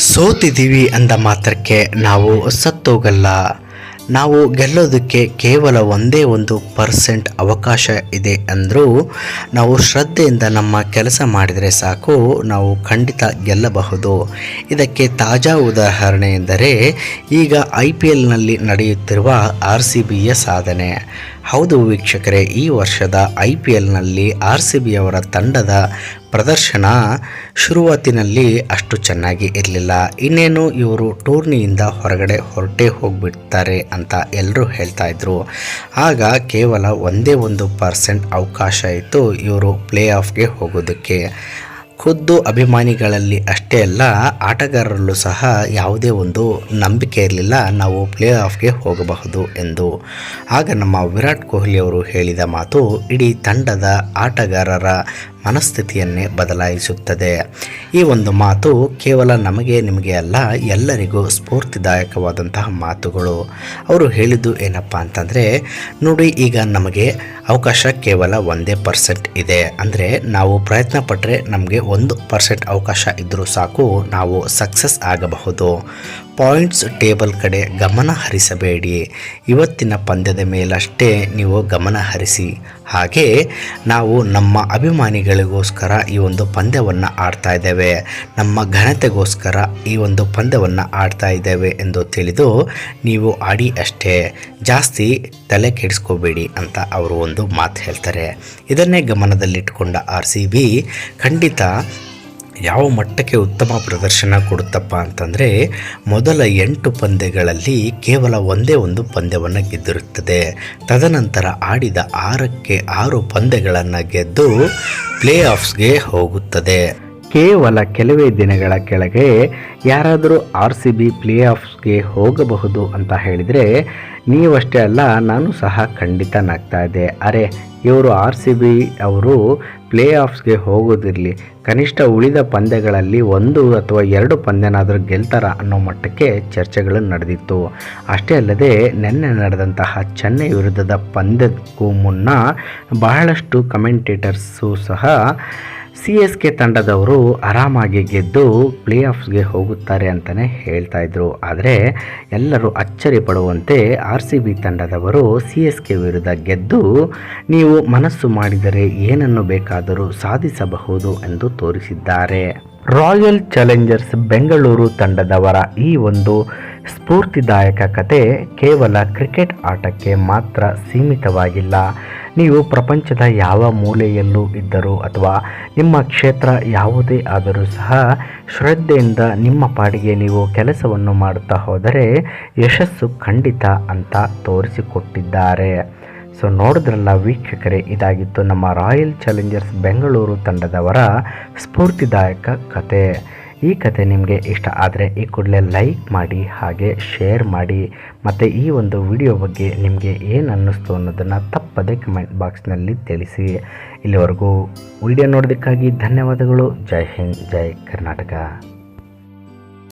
ಸೋತಿದ್ದೀವಿ ಅಂದ ಮಾತ್ರಕ್ಕೆ ನಾವು ಸತ್ತೋಗಲ್ಲ. ನಾವು ಗೆಲ್ಲೋದಕ್ಕೆ ಕೇವಲ ಒಂದೇ ಒಂದು ಪರ್ಸೆಂಟ್ ಅವಕಾಶ ಇದೆ ಅಂದರೂ ನಾವು ಶ್ರದ್ಧೆಯಿಂದ ನಮ್ಮ ಕೆಲಸ ಮಾಡಿದರೆ ಸಾಕು, ನಾವು ಖಂಡಿತ ಗೆಲ್ಲಬಹುದು. ಇದಕ್ಕೆ ತಾಜಾ ಉದಾಹರಣೆ ಎಂದರೆ, ಈಗ ಐ ಪಿ ಎಲ್ನಲ್ಲಿ ನಡೆಯುತ್ತಿರುವ ಆರ್ ಸಿ ಬಿಯ ಸಾಧನೆ. ಹೌದು ವೀಕ್ಷಕರೇ, ಈ ವರ್ಷದ ಐ ಪಿ ಎಲ್ನಲ್ಲಿ ಆರ್ ಸಿ ಬಿ ಅವರ ತಂಡದ ಪ್ರದರ್ಶನ ಶುರುವಾತಿನಲ್ಲಿ ಅಷ್ಟು ಚೆನ್ನಾಗಿ ಇರಲಿಲ್ಲ. ಇನ್ನೇನು ಇವರು ಟೂರ್ನಿಯಿಂದ ಹೊರಗಡೆ ಹೊರಟೇ ಹೋಗ್ಬಿಡ್ತಾರೆ ಅಂತ ಎಲ್ಲರೂ ಹೇಳ್ತಾ ಇದ್ರು. ಆಗ ಕೇವಲ ಒಂದೇ ಒಂದು ಪರ್ಸೆಂಟ್ ಅವಕಾಶ ಇತ್ತು ಇವರು ಪ್ಲೇ ಆಫ್ಗೆ ಹೋಗೋದಕ್ಕೆ. ಖುದ್ದು ಅಭಿಮಾನಿಗಳಲ್ಲಿ ಅಷ್ಟೇ ಅಲ್ಲ, ಆಟಗಾರರಲ್ಲೂ ಸಹ ಯಾವುದೇ ಒಂದು ನಂಬಿಕೆ ಇರಲಿಲ್ಲ, ನಾವು ಪ್ಲೇ ಆಫ್ಗೆ ಹೋಗಬಹುದು ಎಂದು. ಆಗ ನಮ್ಮ ವಿರಾಟ್ ಕೊಹ್ಲಿ ಅವರು ಹೇಳಿದ ಮಾತು, ಇಡೀ ತಂಡದ ಆಟಗಾರರ ಮನಸ್ಥಿತಿಯನ್ನೇ ಬದಲಾಯಿಸುತ್ತದೆ. ಈ ಒಂದು ಮಾತು ಕೇವಲ ನಮಗೆ, ನಿಮಗೆ ಅಲ್ಲ, ಎಲ್ಲರಿಗೂ ಸ್ಫೂರ್ತಿದಾಯಕವಾದಂತಹ ಮಾತುಗಳು. ಅವರು ಹೇಳಿದ್ದು ಏನಪ್ಪ ಅಂತಂದರೆ, ನೋಡಿ ಈಗ ನಮಗೆ ಅವಕಾಶ ಕೇವಲ ಒಂದೇ ಪರ್ಸೆಂಟ್ ಇದೆ. ಅಂದರೆ ನಾವು ಪ್ರಯತ್ನ ಪಟ್ಟರೆ ನಮಗೆ ಒಂದು ಪರ್ಸೆಂಟ್ ಅವಕಾಶ ಇದ್ದರೂ ಸಾಕು, ನಾವು ಸಕ್ಸಸ್ ಆಗಬಹುದು. ಪಾಯಿಂಟ್ಸ್ ಟೇಬಲ್ ಕಡೆ ಗಮನ ಹರಿಸಬೇಡಿ. ಇವತ್ತಿನ ಪಂದ್ಯದ ಮೇಲಷ್ಟೇ ನೀವು ಗಮನ ಹರಿಸಿ. ಹಾಗೆ ನಾವು ನಮ್ಮ ಅಭಿಮಾನಿಗಳಿಗೋಸ್ಕರ ಈ ಒಂದು ಪಂದ್ಯವನ್ನು ಆಡ್ತಾ ಇದ್ದೇವೆ. ನಮ್ಮ ಘನತೆಗೋಸ್ಕರ ಈ ಒಂದು ಪಂದ್ಯವನ್ನು ಆಡ್ತಾ ಇದ್ದೇವೆ ಎಂದು ತಿಳಿದು ನೀವು ಆಡಿ ಅಷ್ಟೇ. ಜಾಸ್ತಿ ತಲೆ ಕೆಡಿಸ್ಕೋಬೇಡಿ ಅಂತ ಅವರು ಒಂದು ಮಾತು ಹೇಳ್ತಾರೆ. ಇದನ್ನೇ ಗಮನದಲ್ಲಿಟ್ಟುಕೊಂಡ ಆರ್ ಸಿ ಬಿ ಖಂಡಿತ ಯಾವ ಮಟ್ಟಕ್ಕೆ ಉತ್ತಮ ಪ್ರದರ್ಶನ ಕೊಡುತ್ತಪ್ಪ ಅಂತಂದರೆ ಮೊದಲ ಎಂಟು ಪಂದ್ಯಗಳಲ್ಲಿ ಕೇವಲ ಒಂದೇ ಒಂದು ಪಂದ್ಯವನ್ನು ಗೆದ್ದಿರುತ್ತದೆ. ತದನಂತರ ಆಡಿದ ಆರಕ್ಕೆ ಆರು ಪಂದ್ಯಗಳನ್ನು ಗೆದ್ದು ಪ್ಲೇ ಆಫ್ಸ್ಗೆ ಹೋಗುತ್ತದೆ. ಕೇವಲ ಕೆಲವೇ ದಿನಗಳ ಕೆಳಗೆ ಯಾರಾದರೂ ಆರ್ ಸಿ ಬಿ ಪ್ಲೇ ಆಫ್ಸ್ಗೆ ಹೋಗಬಹುದು ಅಂತ ಹೇಳಿದರೆ ನೀವಷ್ಟೇ ಅಲ್ಲ, ನಾನು ಸಹ ಖಂಡಿತ ನಗ್ತಾ ಇದ್ದೆ. ಅರೆ, ಇವರು ಆರ್ ಸಿ ಬಿ ಅವರು ಪ್ಲೇ ಆಫ್ಸ್ಗೆ ಹೋಗೋದಿರಲಿ. ಕನಿಷ್ಠ ಉಳಿದ ಪಂದ್ಯಗಳಲ್ಲಿ ಒಂದು ಅಥವಾ ಎರಡು ಪಂದ್ಯನಾದರೂ ಗೆಲ್ತಾರ ಅನ್ನೋ ಮಟ್ಟಕ್ಕೆ ಚರ್ಚೆಗಳು ನಡೆದಿತ್ತು. ಅಷ್ಟೇ ಅಲ್ಲದೆ, ನಿನ್ನೆ ನಡೆದಂತಹ ಚೆನ್ನೈ ವಿರುದ್ಧದ ಪಂದ್ಯಕ್ಕೂ ಮುನ್ನ ಬಹಳಷ್ಟು ಕಮೆಂಟೇಟರ್ಸು ಸಹ ಸಿ ಎಸ್ ಕೆ ತಂಡದವರು ಆರಾಮಾಗಿ ಗೆದ್ದು ಪ್ಲೇ ಆಫ್ಸ್ಗೆ ಹೋಗುತ್ತಾರೆ ಅಂತಲೇ ಹೇಳ್ತಾ ಇದ್ರು. ಆದರೆ ಎಲ್ಲರೂ ಅಚ್ಚರಿ ಪಡುವಂತೆ ಆರ್ ಸಿ ಬಿ ತಂಡದವರು ಸಿ ಎಸ್ ಕೆ ವಿರುದ್ಧ ಗೆದ್ದು ನೀವು ಮನಸ್ಸು ಮಾಡಿದರೆ ಏನನ್ನು ಬೇಕಾದರೂ ಸಾಧಿಸಬಹುದು ಎಂದು ತೋರಿಸಿದ್ದಾರೆ. ರಾಯಲ್ ಚಾಲೆಂಜರ್ಸ್ ಬೆಂಗಳೂರು ತಂಡದವರ ಈ ಒಂದು ಸ್ಫೂರ್ತಿದಾಯಕ ಕತೆ ಕೇವಲ ಕ್ರಿಕೆಟ್ ಆಟಕ್ಕೆ ಮಾತ್ರ ಸೀಮಿತವಾಗಿಲ್ಲ. ನೀವು ಪ್ರಪಂಚದ ಯಾವ ಮೂಲೆಯಲ್ಲೂ ಇದ್ದರೂ ಅಥವಾ ನಿಮ್ಮ ಕ್ಷೇತ್ರ ಯಾವುದೇ ಆದರೂ ಸಹ ಶ್ರದ್ಧೆಯಿಂದ ನಿಮ್ಮ ಪಾಡಿಗೆ ನೀವು ಕೆಲಸವನ್ನು ಮಾಡುತ್ತಾ ಹೋದರೆ ಯಶಸ್ಸು ಖಂಡಿತ ಅಂತ ತೋರಿಸಿಕೊಟ್ಟಿದ್ದಾರೆ. ಸೊ, ನೋಡಿದ್ರಲ್ಲ ವೀಕ್ಷಕರೇ, ಇದಾಗಿತ್ತು ನಮ್ಮ ರಾಯಲ್ ಚಾಲೆಂಜರ್ಸ್ ಬೆಂಗಳೂರು ತಂಡದವರ ಸ್ಫೂರ್ತಿದಾಯಕ ಕತೆ. ಈ ಕತೆ ನಿಮಗೆ ಇಷ್ಟ ಆದರೆ ಈ ಕೂಡಲೇ ಲೈಕ್ ಮಾಡಿ, ಹಾಗೆ ಶೇರ್ ಮಾಡಿ, ಮತ್ತು ಈ ಒಂದು ವಿಡಿಯೋ ಬಗ್ಗೆ ನಿಮಗೆ ಏನು ಅನ್ನಿಸ್ತು ಅನ್ನೋದನ್ನು ತಪ್ಪದೆ ಕಮೆಂಟ್ ಬಾಕ್ಸ್ನಲ್ಲಿ ತಿಳಿಸಿ. ಇಲ್ಲಿವರೆಗೂ ವಿಡಿಯೋ ನೋಡೋದಕ್ಕಾಗಿ ಧನ್ಯವಾದಗಳು. ಜೈ ಹಿಂದ್, ಜೈ ಕರ್ನಾಟಕ.